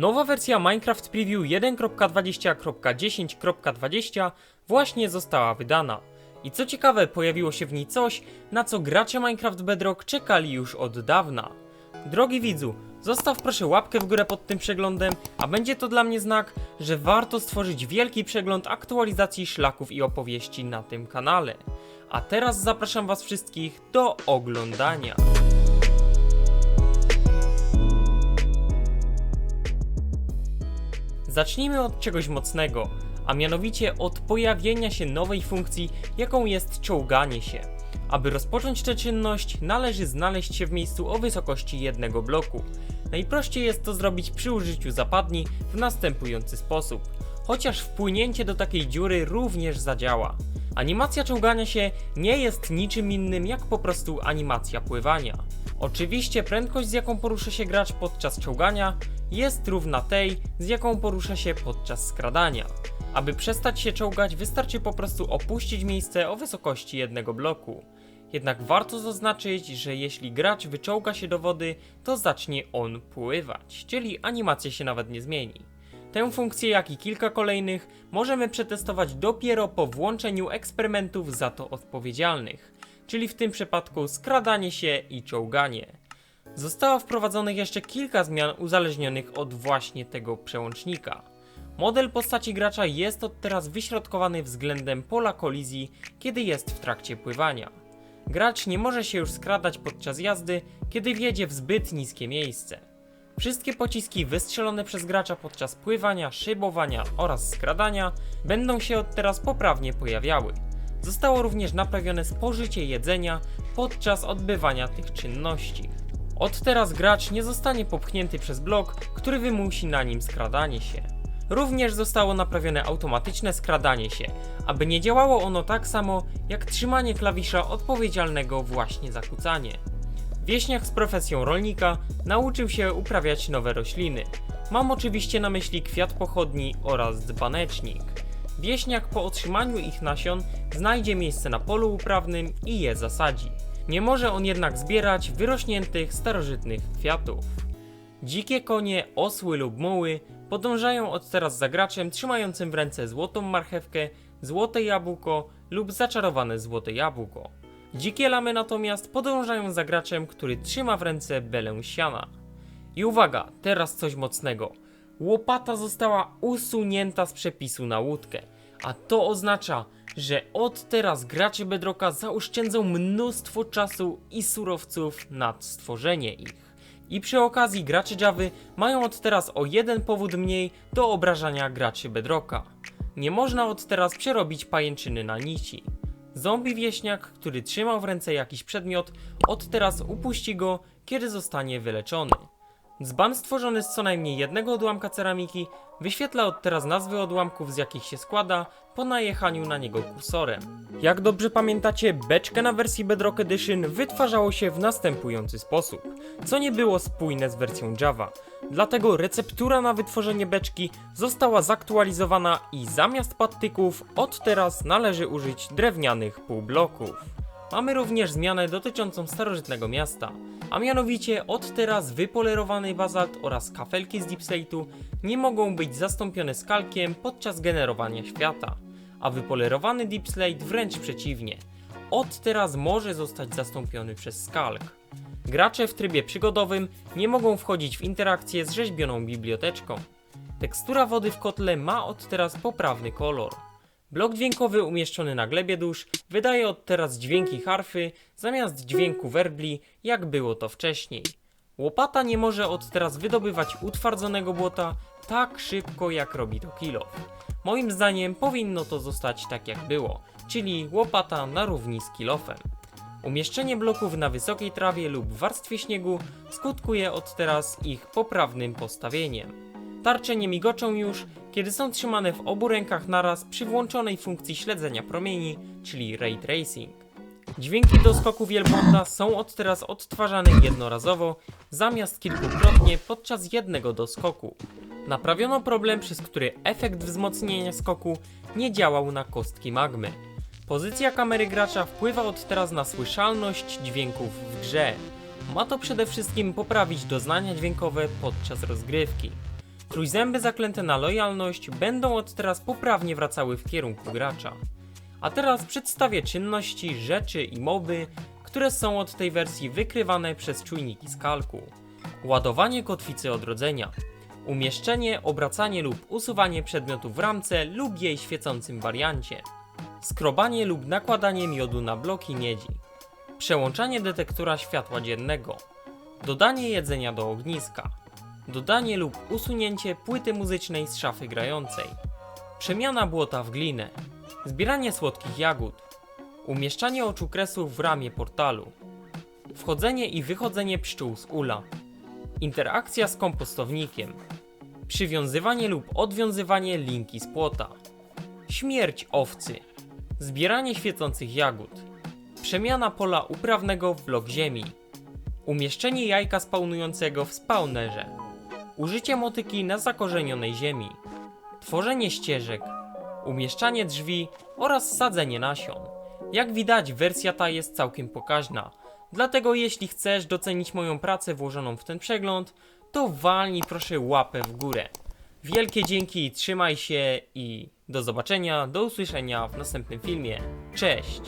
Nowa wersja Minecraft Preview 1.20.10.20 właśnie została wydana. I co ciekawe, pojawiło się w niej coś, na co gracze Minecraft Bedrock czekali już od dawna. Drogi widzu, zostaw proszę łapkę w górę pod tym przeglądem, a będzie to dla mnie znak, że warto stworzyć wielki przegląd aktualizacji szlaków i opowieści na tym kanale. A teraz zapraszam was wszystkich do oglądania. Zacznijmy od czegoś mocnego, a mianowicie od pojawienia się nowej funkcji, jaką jest czołganie się. Aby rozpocząć tę czynność, należy znaleźć się w miejscu o wysokości jednego bloku. Najprościej jest to zrobić przy użyciu zapadni w następujący sposób. Chociaż wpłynięcie do takiej dziury również zadziała. Animacja czołgania się nie jest niczym innym jak po prostu animacja pływania. Oczywiście prędkość z jaką porusza się gracz podczas czołgania jest równa tej, z jaką porusza się podczas skradania. Aby przestać się czołgać, wystarczy po prostu opuścić miejsce o wysokości jednego bloku. Jednak warto zaznaczyć, że jeśli gracz wyczołga się do wody, to zacznie on pływać, czyli animacja się nawet nie zmieni. Tę funkcję, jak i kilka kolejnych, możemy przetestować dopiero po włączeniu eksperymentów za to odpowiedzialnych, czyli w tym przypadku skradanie się i czołganie. Zostało wprowadzonych jeszcze kilka zmian uzależnionych od właśnie tego przełącznika. Model postaci gracza jest od teraz wyśrodkowany względem pola kolizji, kiedy jest w trakcie pływania. Gracz nie może się już skradać podczas jazdy, kiedy wjedzie w zbyt niskie miejsce. Wszystkie pociski wystrzelone przez gracza podczas pływania, szybowania oraz skradania będą się od teraz poprawnie pojawiały. Zostało również naprawione spożycie jedzenia podczas odbywania tych czynności. Od teraz gracz nie zostanie popchnięty przez blok, który wymusi na nim skradanie się. Również zostało naprawione automatyczne skradanie się, aby nie działało ono tak samo jak trzymanie klawisza odpowiedzialnego właśnie za kucanie. Wieśniak z profesją rolnika nauczył się uprawiać nowe rośliny. Mam oczywiście na myśli kwiat pochodni oraz dzbanecznik. Wieśniak po otrzymaniu ich nasion znajdzie miejsce na polu uprawnym i je zasadzi. Nie może on jednak zbierać wyrośniętych starożytnych kwiatów. Dzikie konie, osły lub muły podążają od teraz za graczem trzymającym w ręce złotą marchewkę, złote jabłko lub zaczarowane złote jabłko. Dzikie lamy natomiast podążają za graczem, który trzyma w ręce belę siana. I uwaga, teraz coś mocnego. Łopata została usunięta z przepisu na łódkę, a to oznacza, że od teraz gracze Bedrocka zaoszczędzą mnóstwo czasu i surowców nad stworzenie ich. I przy okazji gracze Javy mają od teraz o jeden powód mniej do obrażania graczy Bedrocka. Nie można od teraz przerobić pajęczyny na nici. Zombie wieśniak, który trzymał w ręce jakiś przedmiot, od teraz upuści go, kiedy zostanie wyleczony. Dzban stworzony z co najmniej jednego odłamka ceramiki wyświetla od teraz nazwy odłamków z jakich się składa po najechaniu na niego kursorem. Jak dobrze pamiętacie, beczkę na wersji Bedrock Edition wytwarzało się w następujący sposób, co nie było spójne z wersją Java. Dlatego receptura na wytworzenie beczki została zaktualizowana i zamiast patyków od teraz należy użyć drewnianych półbloków. Mamy również zmianę dotyczącą starożytnego miasta, a mianowicie od teraz wypolerowany bazalt oraz kafelki z deepslate'u nie mogą być zastąpione skalkiem podczas generowania świata, a wypolerowany deepslate wręcz przeciwnie. Od teraz może zostać zastąpiony przez skalk. Gracze w trybie przygodowym nie mogą wchodzić w interakcję z rzeźbioną biblioteczką. Tekstura wody w kotle ma od teraz poprawny kolor. Blok dźwiękowy umieszczony na glebie dusz wydaje od teraz dźwięki harfy zamiast dźwięku werbli, jak było to wcześniej. Łopata nie może od teraz wydobywać utwardzonego błota tak szybko jak robi to kilof. Moim zdaniem powinno to zostać tak jak było, czyli łopata na równi z kilofem. Umieszczenie bloków na wysokiej trawie lub warstwie śniegu skutkuje od teraz ich poprawnym postawieniem. Tarcze nie migoczą już, kiedy są trzymane w obu rękach naraz przy włączonej funkcji śledzenia promieni, czyli Ray Tracing. Dźwięki do skoku wielbłąda są od teraz odtwarzane jednorazowo, zamiast kilkukrotnie podczas jednego doskoku. Naprawiono problem, przez który efekt wzmocnienia skoku nie działał na kostki magmy. Pozycja kamery gracza wpływa od teraz na słyszalność dźwięków w grze. Ma to przede wszystkim poprawić doznania dźwiękowe podczas rozgrywki. Trójzęby zaklęte na lojalność będą od teraz poprawnie wracały w kierunku gracza. A teraz przedstawię czynności, rzeczy i moby, które są od tej wersji wykrywane przez czujniki z kalku. Ładowanie kotwicy odrodzenia. Umieszczenie, obracanie lub usuwanie przedmiotów w ramce lub jej świecącym wariancie. Skrobanie lub nakładanie miodu na bloki miedzi. Przełączanie detektora światła dziennego. Dodanie jedzenia do ogniska. Dodanie lub usunięcie płyty muzycznej z szafy grającej. Przemiana błota w glinę. Zbieranie słodkich jagód. Umieszczanie oczu kresów w ramię portalu. Wchodzenie i wychodzenie pszczół z ula. Interakcja z kompostownikiem. Przywiązywanie lub odwiązywanie linki z płota. Śmierć owcy. Zbieranie świecących jagód. Przemiana pola uprawnego w blok ziemi. Umieszczenie jajka spawnującego w spawnerze. Użycie motyki na zakorzenionej ziemi. Tworzenie ścieżek. Umieszczanie drzwi oraz sadzenie nasion. Jak widać, wersja ta jest całkiem pokaźna. Dlatego jeśli chcesz docenić moją pracę włożoną w ten przegląd, to walnij proszę łapę w górę. Wielkie dzięki, trzymaj się i do zobaczenia, do usłyszenia w następnym filmie. Cześć!